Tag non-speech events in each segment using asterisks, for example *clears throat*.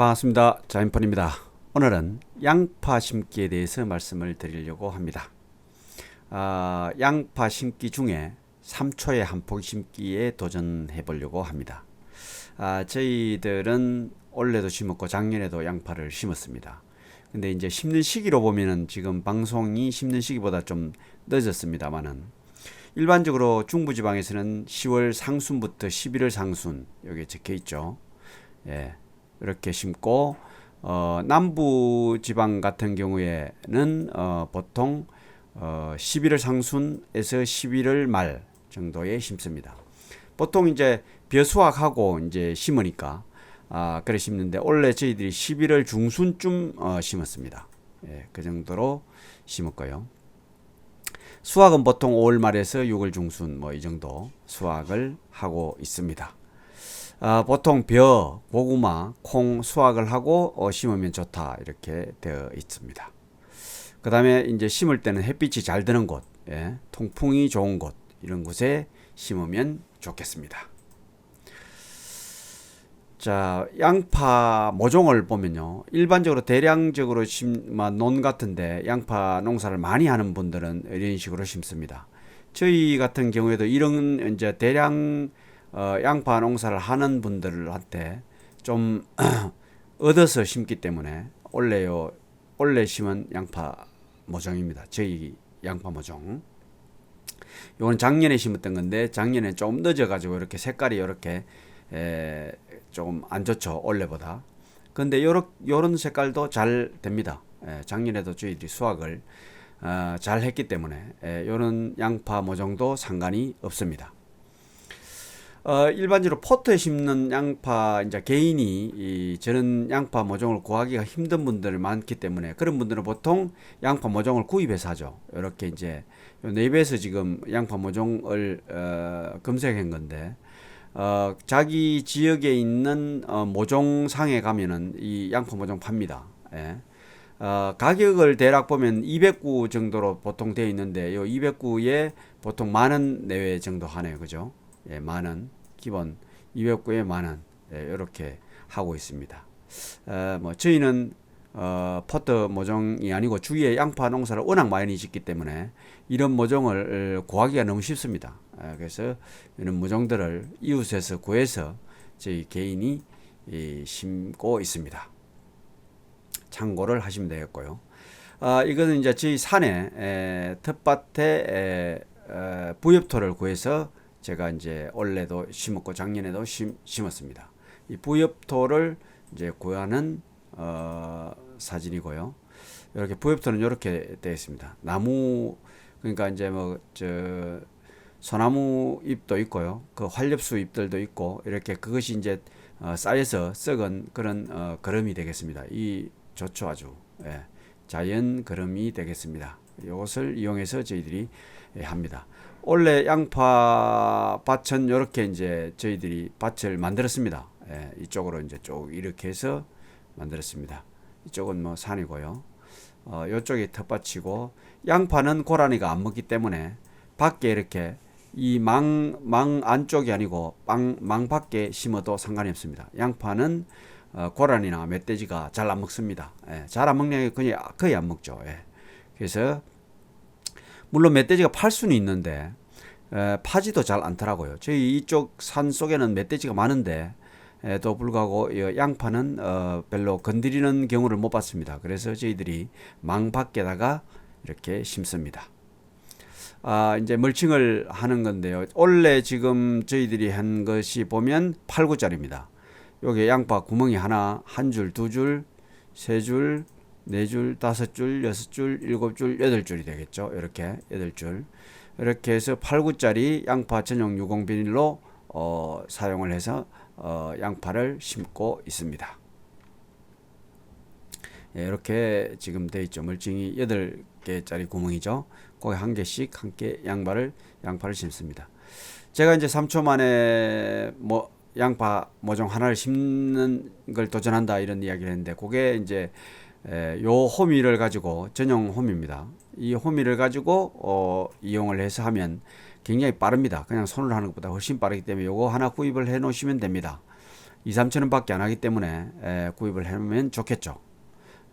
반갑습니다. 자인펀입니다. 오늘은 양파 심기에 대해서 말씀을 드리려고 합니다. 아, 양파 심기 중에 3초의 한 포기 심기에 도전해 보려고 합니다. 아, 저희들은 올해도 심었고 작년에도 양파를 심었습니다. 근데 이제 심는 시기로 보면은 지금 방송이 심는 시기보다 좀 늦었습니다만은 일반적으로 중부지방에서는 10월 상순부터 11월 상순 여기 적혀 있죠. 예, 이렇게 심고 어, 남부 지방 같은 경우에는 어, 보통 어, 11월 상순에서 11월 말 정도에 심습니다. 보통 이제 벼수확하고 이제 심으니까 아, 그래 심는데 원래 저희들이 11월 중순쯤 어, 심었습니다. 예, 그 정도로 심었고요. 수확은 보통 5월 말에서 6월 중순 뭐 이 정도 수확을 하고 있습니다. 아, 보통 벼, 고구마, 콩 수확을 하고 어, 심으면 좋다 이렇게 되어 있습니다. 그 다음에 이제 심을 때는 햇빛이 잘 드는 곳, 예, 통풍이 좋은 곳 이런 곳에 심으면 좋겠습니다. 자, 양파 모종을 보면요. 일반적으로 대량적으로 심만 논 같은데 양파 농사를 많이 하는 분들은 이런 식으로 심습니다. 저희 같은 경우에도 이런 이제 대량 어, 양파 농사를 하는 분들한테 좀 *clears throat* 얻어서 심기 때문에 올해요 올해 심은 양파 모종입니다. 저희 양파 모종. 이건 작년에 심었던 건데 작년에 좀 늦어 가지고 이렇게 색깔이 이렇게 에, 조금 안 좋죠 올해보다. 근데 요런 요런 색깔도 잘 됩니다. 에, 작년에도 저희들이 수확을 어, 잘 했기 때문에 에, 요런 양파 모종도 상관이 없습니다. 어, 일반적으로 포트에 심는 양파 이제 개인이 이 저런 양파 모종을 구하기가 힘든 분들 많기 때문에 그런 분들은 보통 양파 모종을 구입해서 하죠. 이렇게 이제 네이버에서 지금 양파 모종을 어, 검색한 건데 어, 자기 지역에 있는 어, 모종상에 가면은 이 양파 모종 팝니다. 예. 어, 가격을 대략 보면 200구 정도로 보통 되어 있는데 요 200구에 보통 만 원 내외 정도 하네요. 그죠? 예, 만 원. 기본 200구에 만 원. 예, 이렇게 하고 있습니다. 어, 뭐 저희는 어, 포트 모종이 아니고 주위에 양파 농사를 워낙 많이 짓기 때문에 이런 모종을 구하기가 너무 쉽습니다. 아, 그래서 이런 모종들을 이웃에서 구해서 저희 개인이 이, 심고 있습니다. 참고를 하시면 되겠고요. 아, 이거는 이제 저희 산에 에, 텃밭에 에, 에, 부엽토를 구해서 제가 이제 올해도 심었고 작년에도 심, 심었습니다. 이 부엽토를 이제 구하는 어, 사진이고요. 이렇게 부엽토는 이렇게 되어 있습니다. 나무 그러니까 이제 뭐 저 소나무 잎도 있고요. 그 활엽수 잎들도 있고 이렇게 그것이 이제 어, 쌓여서 썩은 그런 어, 거름이 되겠습니다. 이 좋죠 아주 예, 자연 거름이 되겠습니다. 이것을 이용해서 저희들이 예, 합니다. 원래 양파 밭은 이렇게 이제 저희들이 밭을 만들었습니다. 예, 이쪽으로 이제 쭉 이렇게 해서 만들었습니다. 이쪽은 뭐 산이고요. 어, 이쪽이 텃밭이고 양파는 고라니가 안 먹기 때문에 밖에 이렇게 이망망 안쪽이 아니고 망, 망 밖에 심어도 상관이 없습니다. 양파는 어, 고라니나 멧돼지가 잘 안 먹습니다. 예, 잘 안 먹는 게 그냥 거의 안 먹죠. 예. 그래서 물론 멧돼지가 팔 수는 있는데 에, 파지도 잘 않더라고요. 저희 이쪽 산 속에는 멧돼지가 많은데 에, 또 불구하고 양파는 어, 별로 건드리는 경우를 못 봤습니다. 그래서 저희들이 망 밖에다가 이렇게 심습니다. 아, 이제 멀칭을 하는 건데요. 원래 지금 저희들이 한 것이 보면 8구짜리입니다. 여기 양파 구멍이 하나, 한 줄, 두 줄, 세 줄, 네 줄, 다섯 줄, 여섯 줄, 일곱 줄, 여덟 줄이 되겠죠. 이렇게 여덟 줄. 이렇게 해서 8구짜리 양파 전용 유공 비닐로 어, 사용을 해서 어, 양파를 심고 있습니다. 예, 이렇게 지금 돼 있죠. 멀칭이 8개짜리 구멍이죠. 거기 한 개씩 한개 양파를 양파를 심습니다. 제가 이제 3초 만에 뭐 양파 모종 하나를 심는 걸 도전한다 이런 이야기를 했는데 그게 이제 에, 요 호미를 가지고 전용 호미입니다. 이 호미를 가지고 어, 이용을 해서 하면 굉장히 빠릅니다. 그냥 손으로 하는 것보다 훨씬 빠르기 때문에 요거 하나 구입을 해 놓으시면 됩니다. 2, 3천 원밖에 안 하기 때문에 에, 구입을 해 놓으면 좋겠죠.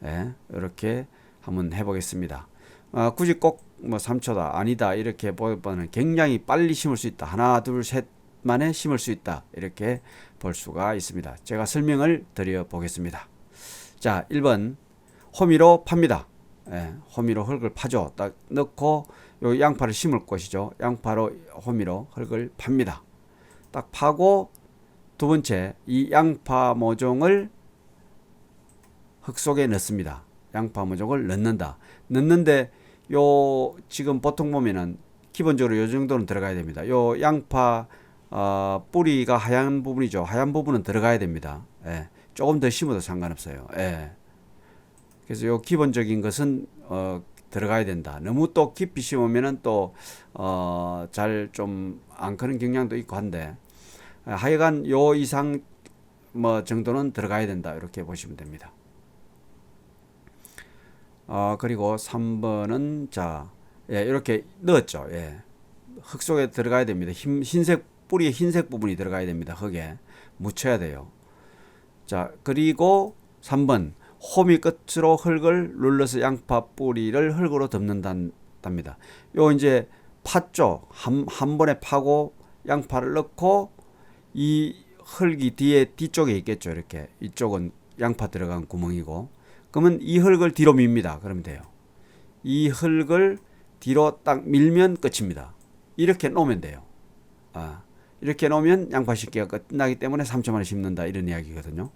예, 이렇게 한번 해보겠습니다. 아, 굳이 꼭 뭐 3초다 아니다 이렇게 보면 굉장히 빨리 심을 수 있다. 하나 둘 셋 만에 심을 수 있다. 이렇게 볼 수가 있습니다. 제가 설명을 드려 보겠습니다. 자, 1번 호미로 팝니다. 예, 호미로 흙을 파죠. 딱 넣고 요 양파를 심을 것이죠. 양파로 호미로 흙을 팝니다. 딱 파고 두 번째 이 양파 모종을 흙 속에 넣습니다. 양파 모종을 넣는다. 넣는데 요 지금 보통 보면은 기본적으로 요 정도는 들어가야 됩니다. 요 양파 어, 뿌리가 하얀 부분이죠. 하얀 부분은 들어가야 됩니다. 예, 조금 더 심어도 상관없어요. 예. 그래서 요 기본적인 것은 어, 들어가야 된다. 너무 또 깊이 심으면은 또 어, 잘좀안 크는 경향도 있고 한데 하여간 요 이상 뭐 정도는 들어가야 된다. 이렇게 보시면 됩니다. 어, 그리고 3번은 자, 예, 이렇게 넣었죠. 예. 흙 속에 들어가야 됩니다. 흰, 흰색 뿌리에 흰색 부분이 들어가야 됩니다. 흙에 묻혀야 돼요. 자, 그리고 3번 호미 끝으로 흙을 눌러서 양파 뿌리를 흙으로 덮는답니다. 요 이제 팠죠. 한, 한 번에 파고 양파를 넣고 이 흙이 뒤에 뒤쪽에 있겠죠. 이렇게 이쪽은 양파 들어간 구멍이고 그러면 이 흙을 뒤로 밉니다. 그러면 돼요. 이 흙을 뒤로 딱 밀면 끝입니다. 이렇게 놓으면 돼요. 아, 이렇게 놓으면 양파 심기가 끝나기 때문에 3초 만에 심는다 이런 이야기거든요.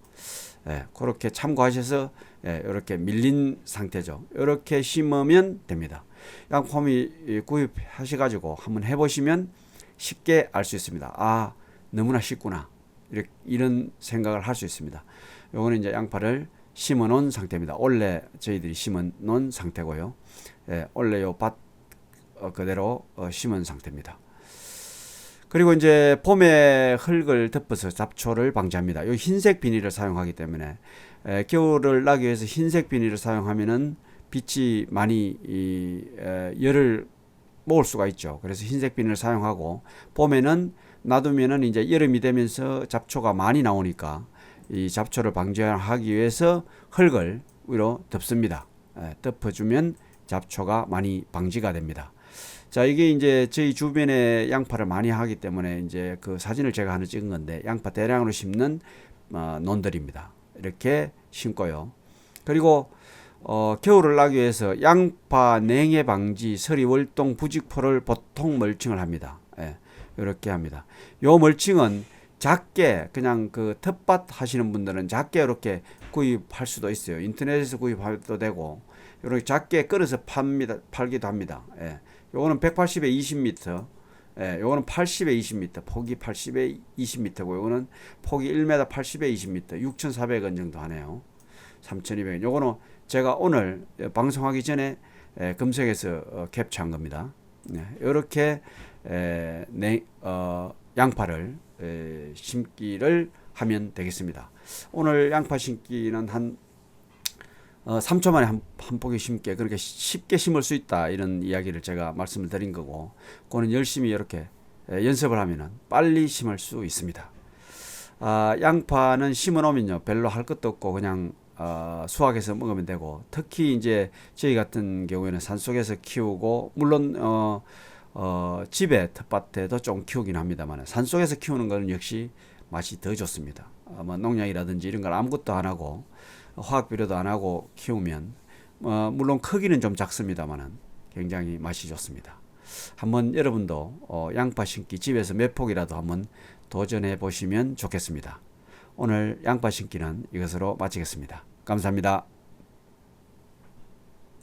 예, 그렇게 참고하셔서 예, 이렇게 밀린 상태죠. 이렇게 심으면 됩니다. 양폼이 구입하셔가지고 한번 해보시면 쉽게 알 수 있습니다. 아 너무나 쉽구나 이렇게, 이런 생각을 할 수 있습니다. 요거는 이제 양파를 심어 놓은 상태입니다. 원래 저희들이 심어 놓은 상태고요. 예, 원래 요밭 어, 그대로 어, 심은 상태입니다. 그리고 이제 봄에 흙을 덮어서 잡초를 방지합니다. 요 흰색 비닐을 사용하기 때문에 에, 겨울을 나기 위해서 흰색 비닐을 사용하면은 빛이 많이 이, 에, 열을 모을 수가 있죠. 그래서 흰색 비닐을 사용하고 봄에는 놔두면은 이제 여름이 되면서 잡초가 많이 나오니까 이 잡초를 방지하기 위해서 흙을 위로 덮습니다. 에, 덮어주면 잡초가 많이 방지가 됩니다. 자, 이게 이제 저희 주변에 양파를 많이 하기 때문에 이제 그 사진을 제가 하나 찍은 건데 양파 대량으로 심는 어, 논들입니다. 이렇게 심고요. 그리고 어, 겨울을 나기 위해서 양파 냉해 방지 서리 월동 부직포를 보통 멀칭을 합니다. 예, 이렇게 합니다. 요 멀칭은 작게 그냥 그 텃밭 하시는 분들은 작게 이렇게 구입할 수도 있어요. 인터넷에서 구입해도 되고 이렇게 작게 끌어서 팝니다. 팔기도 합니다. 예. 요거는 180에 20m. 예, 요거는 80에 20m. 폭이 80에 20m고 요거는 폭이 1m 80에 20m. 6,400원 정도 하네요. 3,200원. 요거는 제가 오늘 방송하기 전에 예, 검색해서 어, 캡처한 겁니다. 예, 요렇게 에, 네, 어, 양파를 에, 심기를 하면 되겠습니다. 오늘 양파 심기는 한 어, 3초 만에 한, 한 포기 심게 그렇게 쉽게 심을 수 있다 이런 이야기를 제가 말씀을 드린 거고 그거는 열심히 이렇게 연습을 하면은 빨리 심을 수 있습니다. 아, 양파는 심어 놓으면요 별로 할 것도 없고 그냥 어, 수확해서 먹으면 되고 특히 이제 저희 같은 경우에는 산 속에서 키우고 물론 어, 어, 집에 텃밭에도 좀 키우긴 합니다만 산 속에서 키우는 것은 역시 맛이 더 좋습니다. 어, 뭐 농약이라든지 이런 걸 아무것도 안 하고 화학 비료도 안 하고 키우면 어, 물론 크기는 좀 작습니다만은 굉장히 맛이 좋습니다. 한번 여러분도 어, 양파 심기 집에서 몇 폭이라도 한번 도전해 보시면 좋겠습니다. 오늘 양파 심기는 이것으로 마치겠습니다. 감사합니다.